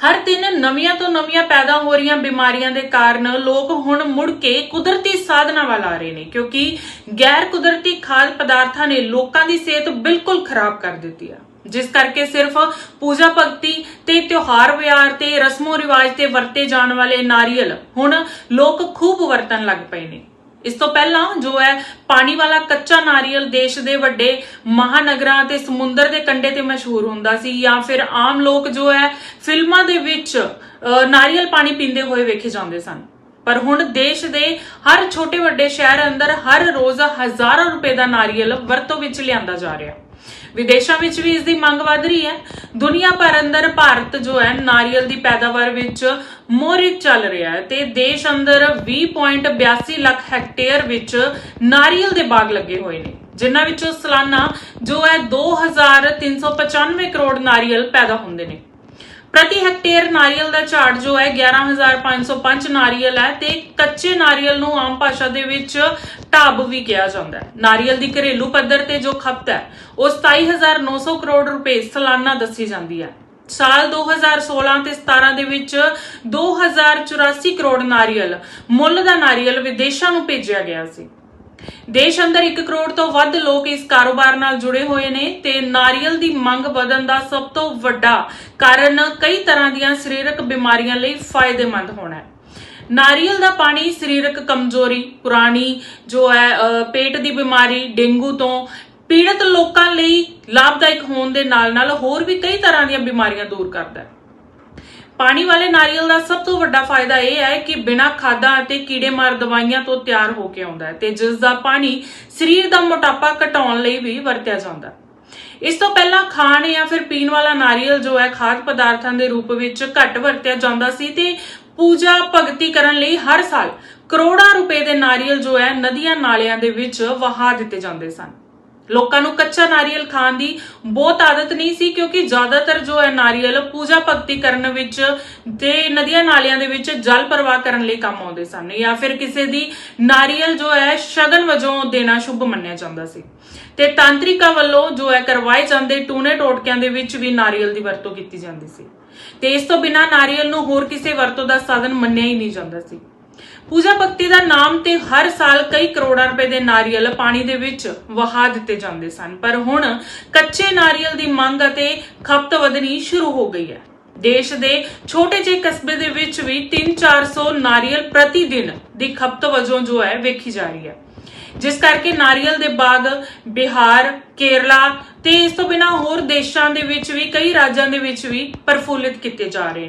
ਹਰ ਦਿਨ ਨਵੀਆਂ ਤੋਂ ਨਵੀਆਂ ਪੈਦਾ ਹੋ ਰਹੀਆਂ ਬਿਮਾਰੀਆਂ ਦੇ ਕਾਰਨ ਲੋਕ ਹੁਣ ਮੁੜ ਕੇ ਕੁਦਰਤੀ ਸਾਧਨਾਂ ਵੱਲ ਆ ਰਹੇ ਨੇ, ਕਿਉਂਕਿ ਗੈਰ ਕੁਦਰਤੀ ਖਾਦ ਪਦਾਰਥਾਂ ਨੇ ਲੋਕਾਂ ਦੀ ਸਿਹਤ ਬਿਲਕੁਲ ਖਰਾਬ ਕਰ ਦਿੱਤੀ ਆ। ਜਿਸ ਕਰਕੇ ਸਿਰਫ ਪੂਜਾ ਭਗਤੀ ਤੇ ਤਿਉਹਾਰ ਵਿਹਾਰ ਤੇ ਰਸਮੋ ਰਿਵਾਜ ਤੇ ਵਰਤੇ ਜਾਣ ਵਾਲੇ ਨਾਰੀਅਲ ਹੁਣ ਲੋਕ ਖੂਬ ਵਰਤਣ ਲੱਗ ਪਏ ਨੇ। ਇਸ ਤੋਂ ਪਹਿਲਾਂ ਜੋ ਹੈ ਪਾਣੀ ਵਾਲਾ ਕੱਚਾ ਨਾਰੀਅਲ ਦੇਸ਼ ਦੇ ਵੱਡੇ ਮਹਾਨਗਰਾਂ ਤੇ ਸਮੁੰਦਰ ਦੇ ਕੰਢੇ ਤੇ ਮਸ਼ਹੂਰ ਹੁੰਦਾ ਸੀ ਜਾਂ ਫਿਰ ਆਮ ਲੋਕ ਜੋ ਹੈ ਫਿਲਮਾਂ ਦੇ ਵਿੱਚ ਨਾਰੀਅਲ ਪਾਣੀ ਪੀਂਦੇ ਹੋਏ ਵੇਖੇ ਜਾਂਦੇ ਸਨ। ਪਰ ਹੁਣ ਦੇਸ਼ ਦੇ ਹਰ ਛੋਟੇ ਵੱਡੇ ਸ਼ਹਿਰ ਅੰਦਰ ਹਰ ਰੋਜ਼ ਹਜ਼ਾਰਾਂ ਰੁਪਏ ਦਾ ਨਾਰੀਅਲ ਵਰਤੋਂ ਵਿੱਚ ਲਿਆਂਦਾ ਜਾ ਰਿਹਾ। ਵਿਦੇਸ਼ਾਂ ਵਿੱਚ ਵੀ ਇਸ ਦੀ ਮੰਗ ਵਧ ਰਹੀ ਹੈ। ਦੁਨੀਆ ਭਰ ਅੰਦਰ ਭਾਰਤ ਜੋ ਹੈ, ਨਾਰੀਅਲ ਦੀ ਪੈਦਾਵਾਰ ਵਿੱਚ ਮੋਹਰੇ ਚੱਲ ਰਿਹਾ ਹੈ ਤੇ ਦੇਸ਼ ਅੰਦਰ 20.82 ਲੱਖ ਹੈਕਟੇਅਰ ਵਿੱਚ ਨਾਰੀਅਲ ਦੇ ਬਾਗ ਲੱਗੇ ਹੋਏ ਨੇ, ਜਿਨ੍ਹਾਂ ਵਿੱਚੋਂ ਸਾਲਾਨਾ ਜੋ ਹੈ 2395 ਕਰੋੜ ਨਾਰੀਅਲ ਪੈਦਾ ਹੁੰਦੇ ਨੇ। ਪ੍ਰਤੀ ਹੈਕਟੇਅਰ ਨਾਰੀਅਲ ਦਾ ਝਾੜ ਜੋ ਹੈ 11505 ਨਾਰੀਅਲ ਹੈ ਤੇ ਕੱਚੇ ਨਾਰੀਅਲ ਨੂੰ ਆਮ ਭਾਸ਼ਾ ਦੇ ਵਿੱਚ ਢਾਬ ਵੀ ਕਿਹਾ ਜਾਂਦਾ ਹੈ। ਨਾਰੀਅਲ ਦੀ ਘਰੇਲੂ ਪੱਧਰ ਤੇ ਜੋ ਖਪਤ ਹੈ, ਉਹ 27900 ਕਰੋੜ ਰੁਪਏ ਸਾਲਾਨਾ ਦੱਸੀ ਜਾਂਦੀ ਹੈ। ਸਾਲ 2016 ਤੇ 17 ਦੇ ਵਿੱਚ 2084 ਕਰੋੜ ਨਾਰੀਅਲ ਮੁੱਲ ਦਾ ਨਾਰੀਅਲ ਵਿਦੇਸ਼ਾਂ ਨੂੰ ਭੇਜਿਆ ਗਿਆ ਸੀ। ਦੇਸ਼ ਅੰਦਰ 1 ਕਰੋੜ ਤੋਂ ਵੱਧ ਲੋਕ ਇਸ ਕਾਰੋਬਾਰ ਨਾਲ ਜੁੜੇ ਹੋਏ ਨੇ ਤੇ ਨਾਰੀਅਲ ਦੀ ਮੰਗ ਵਧਣ ਦਾ ਸਭ ਤੋਂ ਵੱਡਾ ਕਾਰਨ ਕਈ ਤਰ੍ਹਾਂ ਦੀਆਂ ਸਰੀਰਕ ਬਿਮਾਰੀਆਂ ਲਈ ਫਾਇਦੇਮੰਦ ਹੋਣਾ ਹੈ। ਨਾਰੀਅਲ ਦਾ ਪਾਣੀ ਸਰੀਰਕ ਕਮਜ਼ੋਰੀ, ਪੁਰਾਣੀ ਜੋ ਹੈ ਪੇਟ ਦੀ ਬਿਮਾਰੀ, ਡੇਂਗੂ ਤੋਂ ਪੀੜਤ ਲੋਕਾਂ ਲਈ ਲਾਭਦਾਇਕ ਹੋਣ ਦੇ ਨਾਲ-ਨਾਲ ਹੋਰ ਵੀ ਕਈ ਤਰ੍ਹਾਂ ਦੀਆਂ ਬਿਮਾਰੀਆਂ ਦੂਰ ਕਰਦਾ ਹੈ। ਪਾਣੀ ਵਾਲੇ ਨਾਰੀਅਲ ਦਾ ਸਭ ਤੋਂ ਵੱਡਾ ਫਾਇਦਾ ਇਹ ਹੈ ਕਿ ਬਿਨਾਂ ਖਾਦਾਂ ਅਤੇ ਕੀੜੇਮਾਰ ਦਵਾਈਆਂ ਤੋਂ ਤਿਆਰ ਹੋ ਕੇ ਆਉਂਦਾ ਹੈ ਤੇ ਜਿਸ ਦਾ ਪਾਣੀ ਸਰੀਰ ਦਾ ਮੋਟਾਪਾ ਘਟਾਉਣ ਲਈ ਵੀ ਵਰਤਿਆ ਜਾਂਦਾ ਹੈ। ਇਸ ਤੋਂ ਪਹਿਲਾਂ ਖਾਣ ਜਾਂ ਫਿਰ ਪੀਣ ਵਾਲਾ ਨਾਰੀਅਲ ਜੋ ਹੈ ਖਾਦ ਪਦਾਰਥਾਂ ਦੇ ਰੂਪ ਵਿੱਚ ਘੱਟ ਵਰਤਿਆ ਜਾਂਦਾ ਸੀ ਤੇ ਪੂਜਾ ਭਗਤੀ ਕਰਨ ਲਈ ਹਰ ਸਾਲ ਕਰੋੜਾਂ ਰੁਪਏ ਦੇ ਨਾਰੀਅਲ ਜੋ ਹੈ ਨਦੀਆਂ ਨਾਲਿਆਂ ਦੇ ਵਿੱਚ ਵਹਾ ਦਿੱਤੇ ਜਾਂਦੇ ਸਨ। ਲੋਕਾਂ ਨੂੰ ਕੱਚਾ ਨਾਰੀਅਲ ਖਾਣ ਦੀ ਬਹੁਤ ਆਦਤ ਨਹੀਂ ਸੀ, ਕਿਉਂਕਿ ਜ਼ਿਆਦਾਤਰ ਜੋ ਹੈ ਨਾਰੀਅਲ ਪੂਜਾ ਭਗਤੀ ਕਰਨ ਵਿੱਚ ਤੇ ਨਦੀਆਂ ਨਾਲਿਆਂ ਦੇ ਵਿੱਚ ਜਲ ਪ੍ਰਵਾਹ ਕਰਨ ਲਈ ਕੰਮ ਆਉਂਦੇ ਸਨ ਜਾਂ ਫਿਰ ਕਿਸੇ ਦੀ ਨਾਰੀਅਲ ਜੋ ਹੈ ਸ਼ਗਨ ਵਜੋਂ ਦੇਣਾ ਸ਼ੁਭ ਮੰਨਿਆ ਜਾਂਦਾ ਸੀ। ਤੇ ਤਾਂਤਰਿਕਾਂ ਵੱਲੋਂ ਜੋ ਹੈ ਕਰਵਾਏ ਜਾਂਦੇ ਟੂਨੇ ਟੋਟਕਿਆਂ ਦੇ ਵਿੱਚ ਵੀ ਨਾਰੀਅਲ ਦੀ ਵਰਤੋਂ ਕੀਤੀ ਜਾਂਦੀ ਸੀ। ਤੇ ਇਸ ਤੋਂ ਬਿਨਾਂ ਨਾਰੀਅਲ ਨੂੰ ਹੋਰ ਕਿਸੇ ਵਰਤੋਂ ਦਾ ਸਾਧਨ ਮੰਨਿਆ ਹੀ ਨਹੀਂ ਜਾਂਦਾ ਸੀ। ਪੂਜਾ ਭਗਤੀ ਦਾ ਨਾਮ ਤੇ ਹਰ ਸਾਲ ਕਈ ਕਰੋੜਾਂ ਰੁਪਏ ਦੇ ਨਾਰੀਅਲ ਪਾਣੀ ਦੇ ਵਿੱਚ ਵਹਾ ਦਿੱਤੇ ਜਾਂਦੇ ਸਨ। ਪਰ ਹੁਣ ਕੱਚੇ ਨਾਰੀਅਲ ਦੀ ਮੰਗ ਅਤੇ ਖਪਤ ਵਧਣੀ ਸ਼ੁਰੂ ਹੋ ਗਈ ਹੈ। ਦੇਸ਼ ਦੇ ਛੋਟੇ ਜਿਹੇ ਕਸਬੇ ਦੇ ਵਿੱਚ ਵੀ 3-400 ਨਾਰੀਅਲ ਪ੍ਰਤੀ ਦਿਨ ਦੀ ਖਪਤ ਵਜੋਂ ਜੋ ਹੈ ਵੇਖੀ ਜਾ ਰਹੀ ਹੈ। ਜਿਸ ਕਰਕੇ ਨਾਰੀਅਲ ਦੇ ਬਾਗ ਬਿਹਾਰ, ਕੇਰਲਾ ਤੇ ਇਸ ਤੋਂ ਬਿਨਾ ਹੋਰ ਦੇਸ਼ਾਂ ਦੇ ਵਿੱਚ ਵੀ, ਕਈ ਰਾਜਾਂ ਦੇ ਵਿੱਚ ਵੀ ਪ੍ਰਫੁੱਲਿਤ ਕੀਤੇ ਜਾ ਰਹੇ ਨੇ।